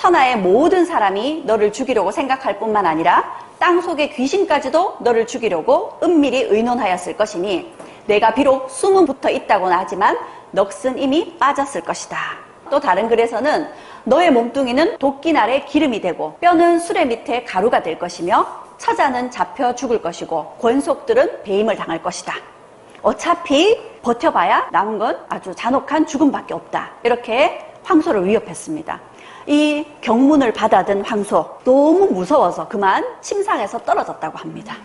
천하의 모든 사람이 너를 죽이려고 생각할 뿐만 아니라 땅 속의 귀신까지도 너를 죽이려고 은밀히 의논하였을 것이니 내가 비록 숨은 붙어 있다고는 하지만 넋은 이미 빠졌을 것이다. 또 다른 글에서는 너의 몸뚱이는 도끼날의 기름이 되고 뼈는 수레 밑에 가루가 될 것이며 처자는 잡혀 죽을 것이고 권속들은 배임을 당할 것이다. 어차피 버텨봐야 남은 건 아주 잔혹한 죽음밖에 없다. 이렇게 황소를 위협했습니다. 이 경문을 받아든 황소 너무 무서워서 그만 침상에서 떨어졌다고 합니다.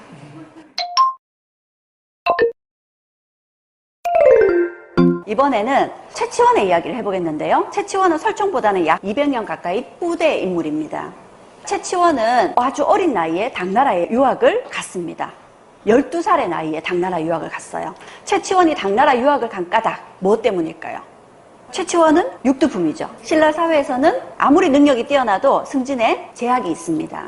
이번에는 최치원의 이야기를 해보겠는데요. 최치원은 설정보다는 약 200년 가까이 후대 인물입니다. 최치원은 아주 어린 나이에 당나라에 유학을 갔습니다. 12살의 나이에 당나라 유학을 갔어요. 최치원이 당나라 유학을 간 까닭, 뭐 때문일까요? 최치원은 육두품이죠. 신라 사회에서는 아무리 능력이 뛰어나도 승진에 제약이 있습니다.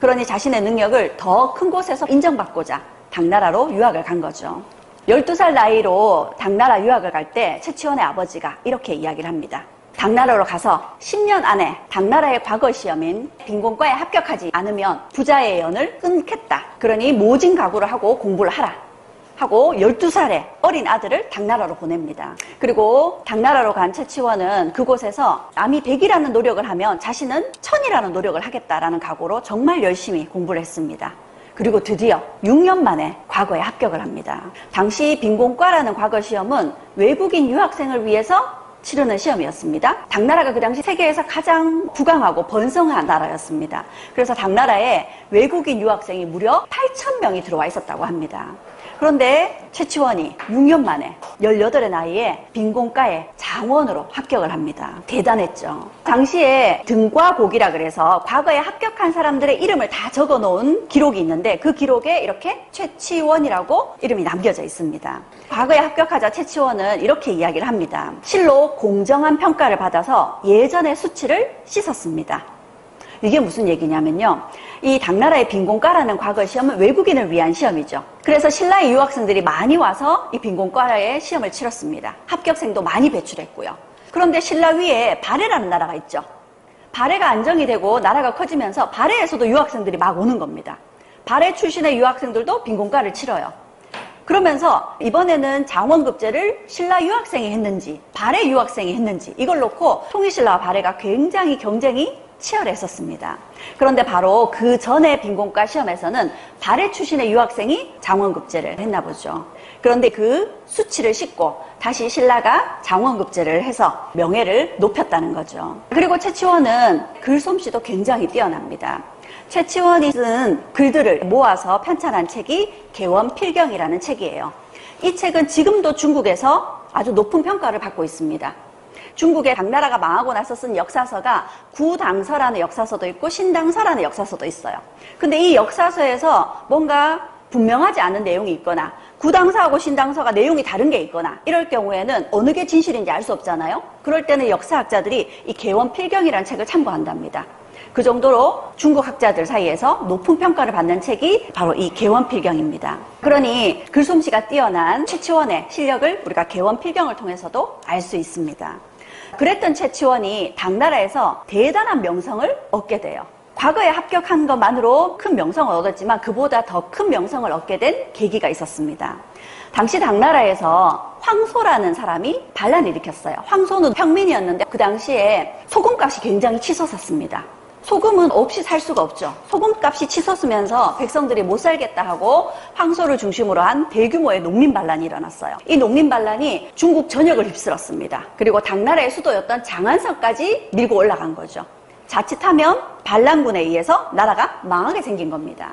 그러니 자신의 능력을 더 큰 곳에서 인정받고자 당나라로 유학을 간 거죠. 12살 나이로 당나라 유학을 갈 때 최치원의 아버지가 이렇게 이야기를 합니다. 당나라로 가서 10년 안에 당나라의 과거 시험인 빈곤과에 합격하지 않으면 부자의 연을 끊겠다. 그러니 모진 각오를 하고 공부를 하라. 하고 12살의 어린 아들을 당나라로 보냅니다. 그리고 당나라로 간 최치원은 그곳에서 남이 100이라는 노력을 하면 자신은 1000이라는 노력을 하겠다라는 각오로 정말 열심히 공부를 했습니다. 그리고 드디어 6년 만에 과거에 합격을 합니다. 당시 빈곤과라는 과거 시험은 외국인 유학생을 위해서 치르는 시험이었습니다. 당나라가 그 당시 세계에서 가장 부강하고 번성한 나라였습니다. 그래서 당나라에 외국인 유학생이 무려 8천 명이 들어와 있었다고 합니다. 그런데 최치원이 6년 만에 18의 나이에 빈곤과에 장원으로 합격을 합니다. 대단했죠. 당시에 등과곡이라 그래서 과거에 합격한 사람들의 이름을 다 적어 놓은 기록이 있는데 그 기록에 이렇게 최치원이라고 이름이 남겨져 있습니다. 과거에 합격하자 최치원은 이렇게 이야기를 합니다. 실로 공정한 평가를 받아서 예전의 수치를 씻었습니다. 이게 무슨 얘기냐면요. 이 당나라의 빈곤과라는 과거 시험은 외국인을 위한 시험이죠. 그래서 신라의 유학생들이 많이 와서 이 빈곤과의 시험을 치렀습니다. 합격생도 많이 배출했고요. 그런데 신라 위에 발해라는 나라가 있죠. 발해가 안정이 되고 나라가 커지면서 발해에서도 유학생들이 막 오는 겁니다. 발해 출신의 유학생들도 빈곤과를 치러요. 그러면서 이번에는 장원급제를 신라 유학생이 했는지 발해 유학생이 했는지 이걸 놓고 통일신라와 발해가 굉장히 경쟁이 치열했었습니다. 그런데 바로 그 전에 빈곤과 시험에서는 발해 출신의 유학생이 장원급제를 했나 보죠. 그런데 그 수치를 싣고 다시 신라가 장원급제를 해서 명예를 높였다는 거죠. 그리고 최치원은 글솜씨도 굉장히 뛰어납니다. 최치원이 쓴 글들을 모아서 편찬한 책이 개원필경이라는 책이에요. 이 책은 지금도 중국에서 아주 높은 평가를 받고 있습니다. 중국의 당나라가 망하고 나서 쓴 역사서가 구당서라는 역사서도 있고 신당서라는 역사서도 있어요. 근데 이 역사서에서 뭔가 분명하지 않은 내용이 있거나 구당서하고 신당서가 내용이 다른 게 있거나 이럴 경우에는 어느 게 진실인지 알 수 없잖아요. 그럴 때는 역사학자들이 이 개원 필경이라는 책을 참고한답니다. 그 정도로 중국 학자들 사이에서 높은 평가를 받는 책이 바로 이 개원필경입니다. 그러니 글솜씨가 뛰어난 최치원의 실력을 우리가 개원필경을 통해서도 알 수 있습니다. 그랬던 최치원이 당나라에서 대단한 명성을 얻게 돼요. 과거에 합격한 것만으로 큰 명성을 얻었지만 그보다 더 큰 명성을 얻게 된 계기가 있었습니다. 당시 당나라에서 황소라는 사람이 반란을 일으켰어요. 황소는 평민이었는데 그 당시에 소금값이 굉장히 치솟았습니다. 소금은 없이 살 수가 없죠. 소금값이 치솟으면서 백성들이 못 살겠다 하고 황소를 중심으로 한 대규모의 농민 반란이 일어났어요. 이 농민 반란이 중국 전역을 휩쓸었습니다. 그리고 당나라의 수도였던 장안성까지 밀고 올라간 거죠. 자칫하면 반란군에 의해서 나라가 망하게 생긴 겁니다.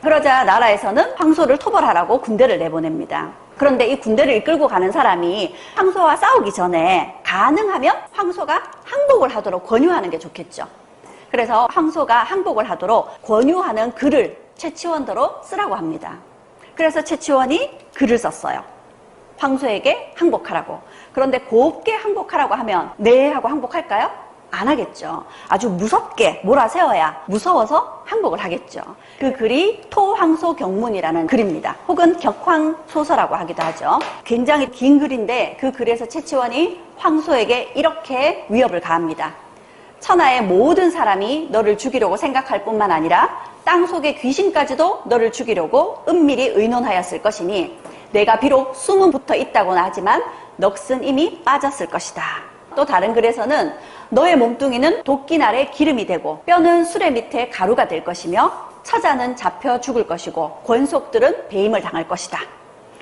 그러자 나라에서는 황소를 토벌하라고 군대를 내보냅니다. 그런데 이 군대를 이끌고 가는 사람이 황소와 싸우기 전에 가능하면 황소가 항복을 하도록 권유하는 게 좋겠죠. 그래서 황소가 항복을 하도록 권유하는 글을 최치원더로 쓰라고 합니다. 그래서 최치원이 글을 썼어요. 황소에게 항복하라고. 그런데 곱게 항복하라고 하면 네 하고 항복할까요? 안 하겠죠. 아주 무섭게 몰아세워야 무서워서 항복을 하겠죠. 그 글이 토황소 경문이라는 글입니다. 혹은 격황 소서라고 하기도 하죠. 굉장히 긴 글인데 그 글에서 최치원이 황소에게 이렇게 위협을 가합니다. 천하의 모든 사람이 너를 죽이려고 생각할 뿐만 아니라 땅 속의 귀신까지도 너를 죽이려고 은밀히 의논하였을 것이니 내가 비록 숨은 붙어 있다고는 하지만 넋은 이미 빠졌을 것이다. 또 다른 글에서는 너의 몸뚱이는 도끼날의 기름이 되고 뼈는 수레 밑에 가루가 될 것이며 처자는 잡혀 죽을 것이고 권속들은 배임을 당할 것이다.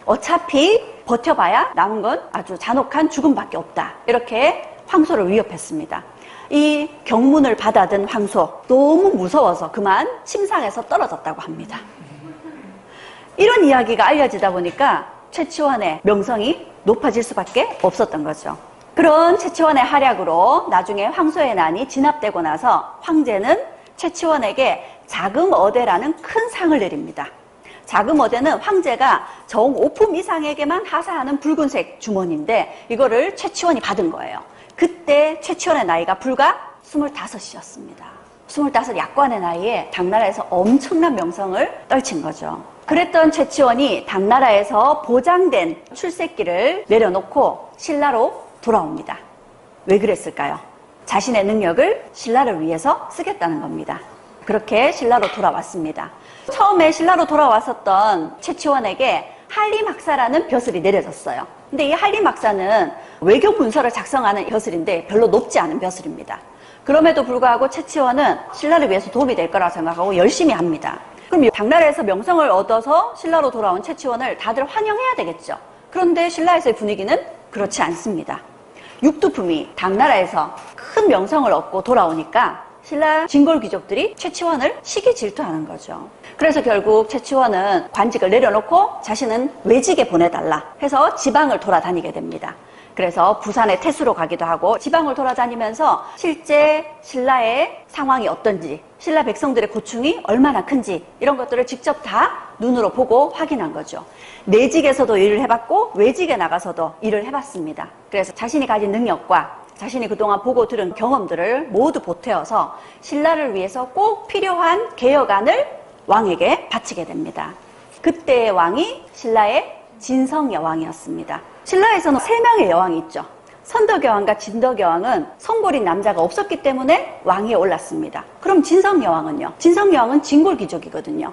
어차피 버텨봐야 남은 건 아주 잔혹한 죽음밖에 없다. 이렇게 황소를 위협했습니다. 이 경문을 받아든 황소 너무 무서워서 그만 침상에서 떨어졌다고 합니다. 이런 이야기가 알려지다 보니까 최치원의 명성이 높아질 수밖에 없었던 거죠. 그런 최치원의 활약으로 나중에 황소의 난이 진압되고 나서 황제는 최치원에게 자금어대라는 큰 상을 내립니다. 자금어대는 황제가 정 5품 이상에게만 하사하는 붉은색 주머니인데 이거를 최치원이 받은 거예요. 그때 최치원의 나이가 불과 25이었습니다. 25 약관의 나이에 당나라에서 엄청난 명성을 떨친 거죠. 그랬던 최치원이 당나라에서 보장된 출세기를 내려놓고 신라로 돌아옵니다. 왜 그랬을까요? 자신의 능력을 신라를 위해서 쓰겠다는 겁니다. 그렇게 신라로 돌아왔습니다. 처음에 신라로 돌아왔었던 최치원에게 한림학사라는 벼슬이 내려졌어요. 근데 이 한림학사는 외교 문서를 작성하는 벼슬인데 별로 높지 않은 벼슬입니다. 그럼에도 불구하고 최치원은 신라를 위해서 도움이 될 거라고 생각하고 열심히 합니다. 그럼 당나라에서 명성을 얻어서 신라로 돌아온 최치원을 다들 환영해야 되겠죠. 그런데 신라에서의 분위기는 그렇지 않습니다. 육두품이 당나라에서 큰 명성을 얻고 돌아오니까 신라 진골 귀족들이 최치원을 시기 질투하는 거죠. 그래서 결국 최치원은 관직을 내려놓고 자신은 외직에 보내달라 해서 지방을 돌아다니게 됩니다. 그래서 부산의 태수로 가기도 하고 지방을 돌아다니면서 실제 신라의 상황이 어떤지, 신라 백성들의 고충이 얼마나 큰지 이런 것들을 직접 다 눈으로 보고 확인한 거죠. 내직에서도 일을 해봤고 외직에 나가서도 일을 해봤습니다. 그래서 자신이 가진 능력과 자신이 그동안 보고 들은 경험들을 모두 보태어서 신라를 위해서 꼭 필요한 개혁안을 왕에게 바치게 됩니다. 그때의 왕이 신라의 진성 여왕이었습니다. 신라에서는 세 명의 여왕이 있죠. 선덕 여왕과 진덕 여왕은 성골인 남자가 없었기 때문에 왕위에 올랐습니다. 그럼 진성 여왕은요? 진성 여왕은 진골 귀족이거든요.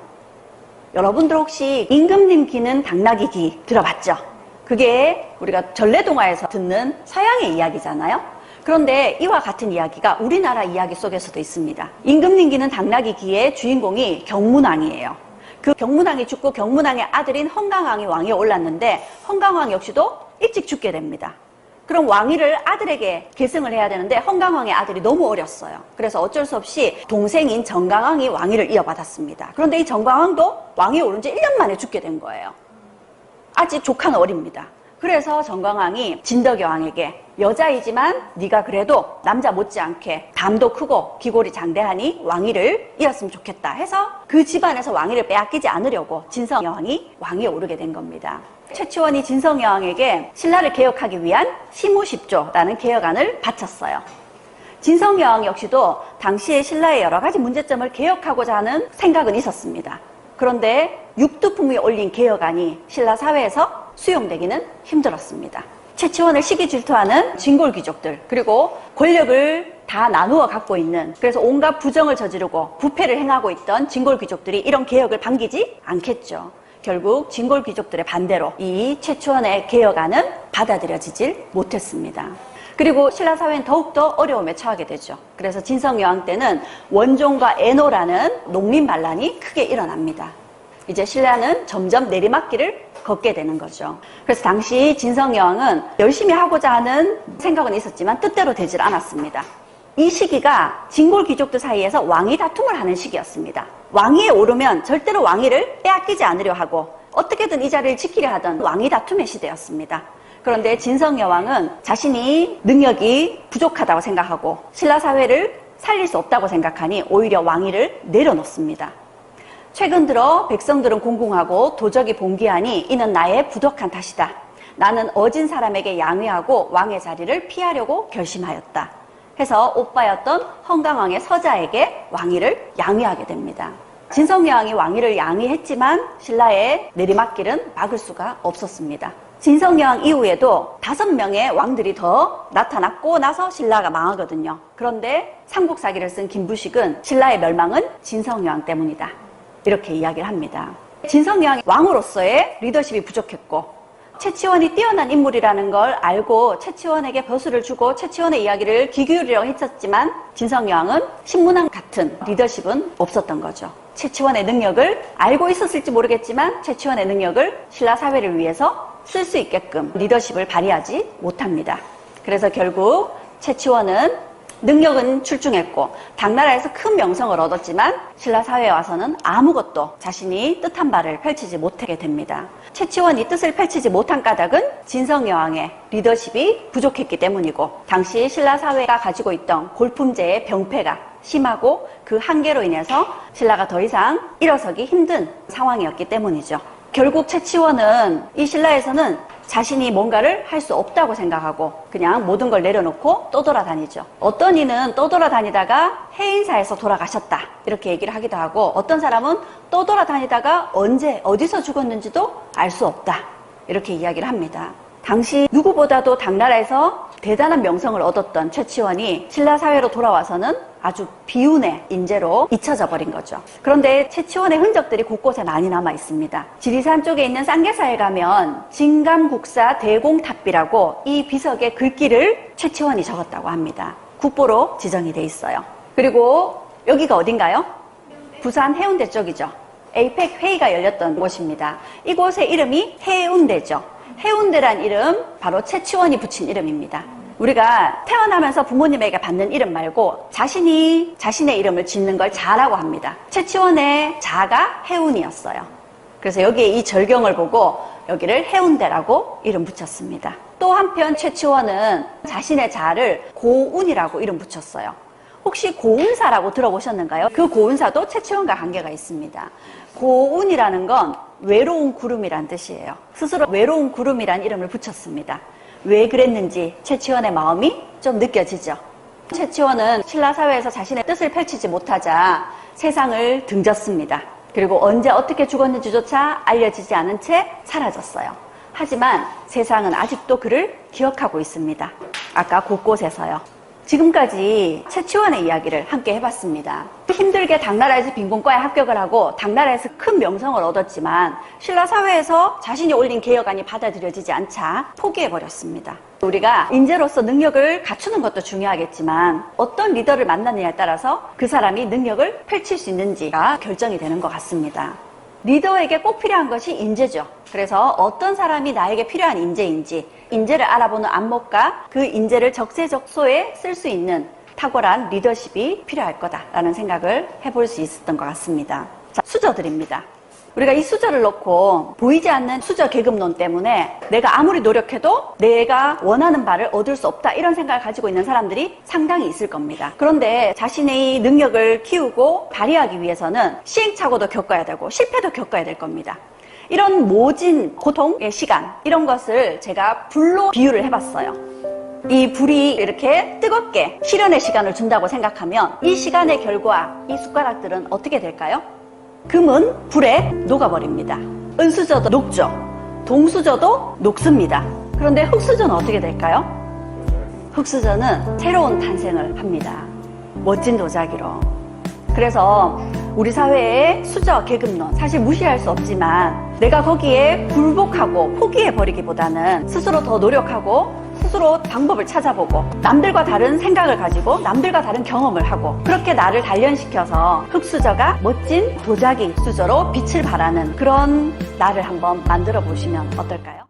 여러분들 혹시 임금님 기는 당나귀 기 들어봤죠? 그게 우리가 전래동화에서 듣는 서양의 이야기잖아요. 그런데 이와 같은 이야기가 우리나라 이야기 속에서도 있습니다. 임금님 기는 당나귀 기의 주인공이 경문왕이에요. 그 경문왕이 죽고 경문왕의 아들인 헌강왕이 왕위에 올랐는데 헌강왕 역시도 일찍 죽게 됩니다. 그럼 왕위를 아들에게 계승을 해야 되는데 헌강왕의 아들이 너무 어렸어요. 그래서 어쩔 수 없이 동생인 정강왕이 왕위를 이어받았습니다. 그런데 이 정강왕도 왕위에 오른 지 1년 만에 죽게 된 거예요. 아직 조카는 어립니다. 그래서 정강왕이 진덕여왕에게 여자이지만 네가 그래도 남자 못지않게 담도 크고 기골이 장대하니 왕위를 이었으면 좋겠다 해서 그 집안에서 왕위를 빼앗기지 않으려고 진성여왕이 왕위에 오르게 된 겁니다. 최치원이 진성여왕에게 신라를 개혁하기 위한 시무십조라는 개혁안을 바쳤어요. 진성여왕 역시도 당시에 신라의 여러 가지 문제점을 개혁하고자 하는 생각은 있었습니다. 그런데 육두품이 올린 개혁안이 신라 사회에서 수용되기는 힘들었습니다. 최치원을 시기 질투하는 진골 귀족들 그리고 권력을 다 나누어 갖고 있는 그래서 온갖 부정을 저지르고 부패를 행하고 있던 진골 귀족들이 이런 개혁을 반기지 않겠죠. 결국 진골 귀족들의 반대로 이 최치원의 개혁안은 받아들여지질 못했습니다. 그리고 신라 사회는 더욱더 어려움에 처하게 되죠. 그래서 진성여왕 때는 원종과 애노라는 농민 반란이 크게 일어납니다. 이제 신라는 점점 내리막길을 걷게 되는 거죠. 그래서 당시 진성여왕은 열심히 하고자 하는 생각은 있었지만 뜻대로 되질 않았습니다. 이 시기가 진골 귀족들 사이에서 왕위 다툼을 하는 시기였습니다. 왕위에 오르면 절대로 왕위를 빼앗기지 않으려 하고 어떻게든 이 자리를 지키려 하던 왕위 다툼의 시대였습니다. 그런데 진성여왕은 자신이 능력이 부족하다고 생각하고 신라 사회를 살릴 수 없다고 생각하니 오히려 왕위를 내려놓습니다. 최근 들어 백성들은 공공하고 도적이 봉기하니 이는 나의 부덕한 탓이다. 나는 어진 사람에게 양회하고 왕의 자리를 피하려고 결심하였다. 해서 오빠였던 헌강왕의 서자에게 왕위를 양위하게 됩니다. 진성여왕이 왕위를 양위했지만 신라의 내리막길은 막을 수가 없었습니다. 진성여왕 이후에도 다섯 명의 왕들이 더 나타났고 나서 신라가 망하거든요. 그런데 삼국사기를 쓴 김부식은 신라의 멸망은 진성여왕 때문이다. 이렇게 이야기를 합니다. 진성여왕이 왕으로서의 리더십이 부족했고 최치원이 뛰어난 인물이라는 걸 알고 최치원에게 버스를 주고 최치원의 이야기를 귀 기울이려고 했었지만 진성여왕은 신문왕 같은 리더십은 없었던 거죠. 최치원의 능력을 알고 있었을지 모르겠지만 최치원의 능력을 신라 사회를 위해서 쓸 수 있게끔 리더십을 발휘하지 못합니다. 그래서 결국 최치원은 능력은 출중했고 당나라에서 큰 명성을 얻었지만 신라 사회에 와서는 아무것도 자신이 뜻한 바를 펼치지 못하게 됩니다. 최치원이 뜻을 펼치지 못한 까닭은 진성여왕의 리더십이 부족했기 때문이고 당시 신라 사회가 가지고 있던 골품제의 병폐가 심하고 그 한계로 인해서 신라가 더 이상 일어서기 힘든 상황이었기 때문이죠. 결국 최치원은 이 신라에서는 자신이 뭔가를 할 수 없다고 생각하고 그냥 모든 걸 내려놓고 떠돌아다니죠. 어떤 이는 떠돌아다니다가 해인사에서 돌아가셨다 이렇게 얘기를 하기도 하고 어떤 사람은 떠돌아다니다가 언제 어디서 죽었는지도 알 수 없다 이렇게 이야기를 합니다. 당시 누구보다도 당나라에서 대단한 명성을 얻었던 최치원이 신라 사회로 돌아와서는 아주 비운의 인재로 잊혀져 버린 거죠. 그런데 최치원의 흔적들이 곳곳에 많이 남아 있습니다. 지리산 쪽에 있는 쌍계사에 가면 진감국사 대공탑비라고 이 비석의 글귀를 최치원이 적었다고 합니다. 국보로 지정이 돼 있어요. 그리고 여기가 어딘가요? 부산 해운대 쪽이죠. 에이펙 회의가 열렸던 곳입니다. 이곳의 이름이 해운대죠. 해운대란 이름 바로 최치원이 붙인 이름입니다. 우리가 태어나면서 부모님에게 받는 이름 말고 자신이 자신의 이름을 짓는 걸 자라고 합니다. 최치원의 자가 해운이었어요. 그래서 여기에 이 절경을 보고 여기를 해운대라고 이름 붙였습니다. 또 한편 최치원은 자신의 자를 고운이라고 이름 붙였어요. 혹시 고운사라고 들어보셨는가요? 그 고운사도 최치원과 관계가 있습니다. 고운이라는 건 외로운 구름이란 뜻이에요. 스스로 외로운 구름이란 이름을 붙였습니다. 왜 그랬는지 최치원의 마음이 좀 느껴지죠. 최치원은 신라 사회에서 자신의 뜻을 펼치지 못하자 세상을 등졌습니다. 그리고 언제 어떻게 죽었는지조차 알려지지 않은 채 사라졌어요. 하지만 세상은 아직도 그를 기억하고 있습니다. 아까 곳곳에서요. 지금까지 최치원의 이야기를 함께 해봤습니다. 힘들게 당나라에서 빈곤과에 합격을 하고 당나라에서 큰 명성을 얻었지만 신라 사회에서 자신이 올린 개혁안이 받아들여지지 않자 포기해버렸습니다. 우리가 인재로서 능력을 갖추는 것도 중요하겠지만 어떤 리더를 만나느냐에 따라서 그 사람이 능력을 펼칠 수 있는지가 결정이 되는 것 같습니다. 리더에게 꼭 필요한 것이 인재죠. 그래서 어떤 사람이 나에게 필요한 인재인지 인재를 알아보는 안목과 그 인재를 적재적소에 쓸 수 있는 탁월한 리더십이 필요할 거다라는 생각을 해볼 수 있었던 것 같습니다. 자, 수저들입니다. 우리가 이 수저를 놓고 보이지 않는 수저 계급론 때문에 내가 아무리 노력해도 내가 원하는 바를 얻을 수 없다 이런 생각을 가지고 있는 사람들이 상당히 있을 겁니다. 그런데 자신의 능력을 키우고 발휘하기 위해서는 시행착오도 겪어야 되고 실패도 겪어야 될 겁니다. 이런 모진 고통의 시간 이런 것을 제가 불로 비유를 해봤어요. 이 불이 이렇게 뜨겁게 실현의 시간을 준다고 생각하면 이 시간의 결과 이 숟가락들은 어떻게 될까요? 금은 불에 녹아버립니다. 은수저도 녹죠. 동수저도 녹습니다. 그런데 흑수저는 어떻게 될까요? 흑수저는 새로운 탄생을 합니다. 멋진 도자기로. 그래서 우리 사회의 수저 계급론 사실 무시할 수 없지만 내가 거기에 굴복하고 포기해 버리기보다는 스스로 더 노력하고 스스로 방법을 찾아보고 남들과 다른 생각을 가지고 남들과 다른 경험을 하고 그렇게 나를 단련시켜서 흑수저가 멋진 도자기 수저로 빛을 발하는 그런 나를 한번 만들어 보시면 어떨까요?